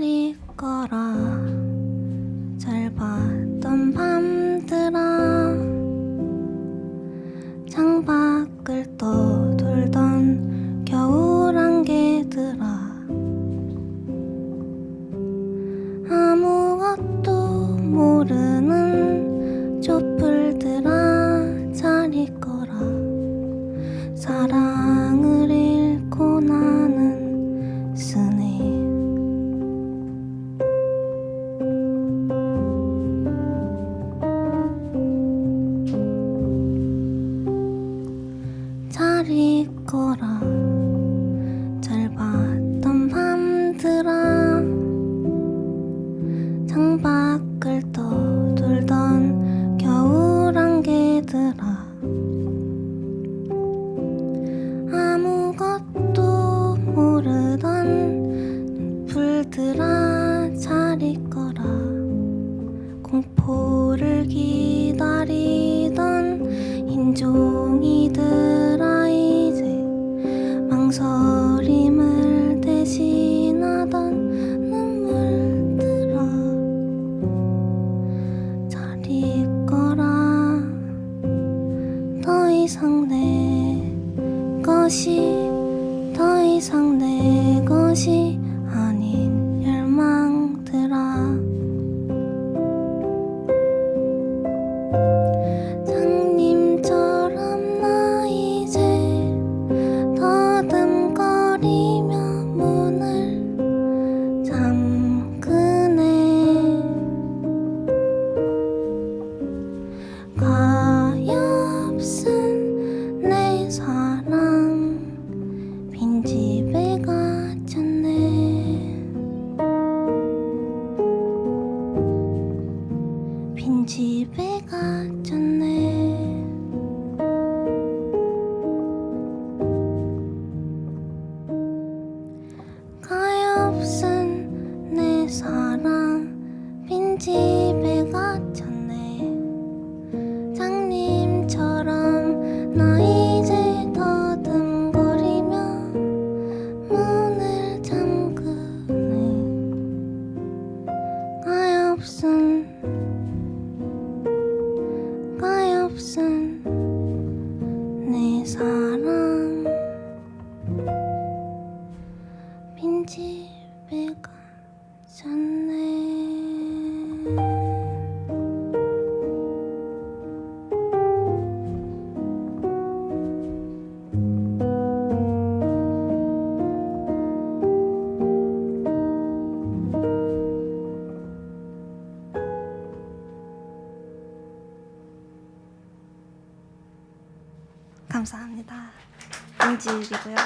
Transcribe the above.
잘 있거라. 잘 봤던 밤들아. 창밖을 떠돌던 겨울 안개들아. 아무것도 모르는 거라. 잘 봤던 밤들아. 창밖을 떠돌던 겨울 안개들아. 아무것도 모르던 불들아 잘 있거라. 공포를 기 망설임을 대신하던 눈물들아 잘 있거라. 더 이상 내 것이 더 이상 내 것이 사랑 빈집에 갇혔네. 장님처럼 나 이제 더듬거리며 문을 잠그네. 가엾은 가엾은 내 사랑 빈집에 갇혔네 감사합니다. 빈집이고요.